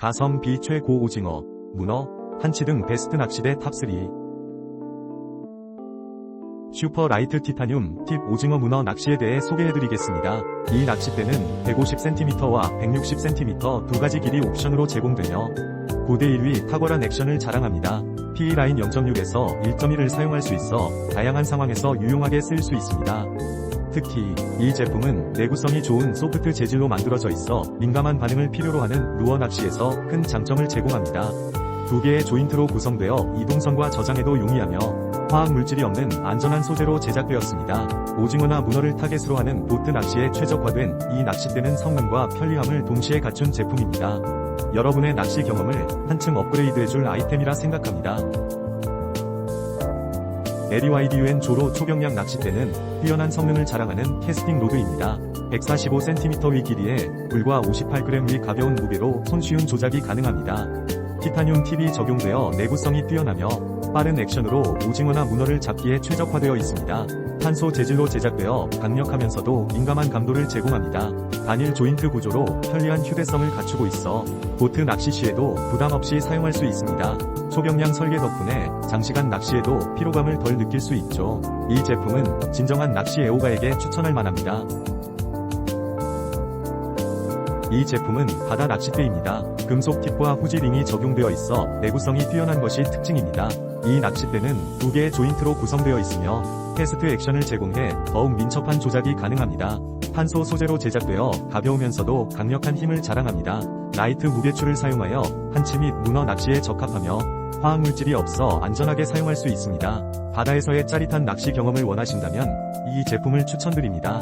가성 비 최고 오징어, 문어, 한치 등 베스트 낚시대 탑3. 슈퍼 라이트 티타늄 팁 오징어 문어 낚시에 대해 소개해드리겠습니다. 이 낚싯대는 150cm와 160cm 두 가지 길이 옵션으로 제공되며 9대1위 탁월한 액션을 자랑합니다. PE라인 0.6에서 1.1을 사용할 수 있어 다양한 상황에서 유용하게 쓸 수 있습니다. 특히 이 제품은 내구성이 좋은 소프트 재질로 만들어져 있어 민감한 반응을 필요로 하는 루어 낚시에서 큰 장점을 제공합니다. 두 개의 조인트로 구성되어 이동성과 저장에도 용이하며 화학 물질이 없는 안전한 소재로 제작되었습니다. 오징어나 문어를 타겟으로 하는 보트 낚시에 최적화된 이 낚싯대는 성능과 편리함을 동시에 갖춘 제품입니다. 여러분의 낚시 경험을 한층 업그레이드해줄 아이템이라 생각합니다. LEYDUN 조로 초경량 낚싯대는 뛰어난 성능을 자랑하는 캐스팅 로드입니다. 145cm 위 길이에 불과 58g 위 가벼운 무게로 손쉬운 조작이 가능합니다. 티타늄 팁이 적용되어 내구성이 뛰어나며 빠른 액션으로 오징어나 문어를 잡기에 최적화되어 있습니다. 탄소 재질로 제작되어 강력하면서도 민감한 감도를 제공합니다. 단일 조인트 구조로 편리한 휴대성을 갖추고 있어 보트 낚시 시에도 부담 없이 사용할 수 있습니다. 초경량 설계 덕분에 장시간 낚시에도 피로감을 덜 느낄 수 있죠. 이 제품은 진정한 낚시 애호가에게 추천할 만합니다. 이 제품은 바다 낚싯대입니다. 금속 팁과 후지링이 적용되어 있어 내구성이 뛰어난 것이 특징입니다. 이 낚싯대는 두 개의 조인트로 구성되어 있으며 패스트 액션을 제공해 더욱 민첩한 조작이 가능합니다. 탄소 소재로 제작되어 가벼우면서도 강력한 힘을 자랑합니다. 라이트 무게추를 사용하여 한치 및 문어 낚시에 적합하며 화학물질이 없어 안전하게 사용할 수 있습니다. 바다에서의 짜릿한 낚시 경험을 원하신다면 이 제품을 추천드립니다.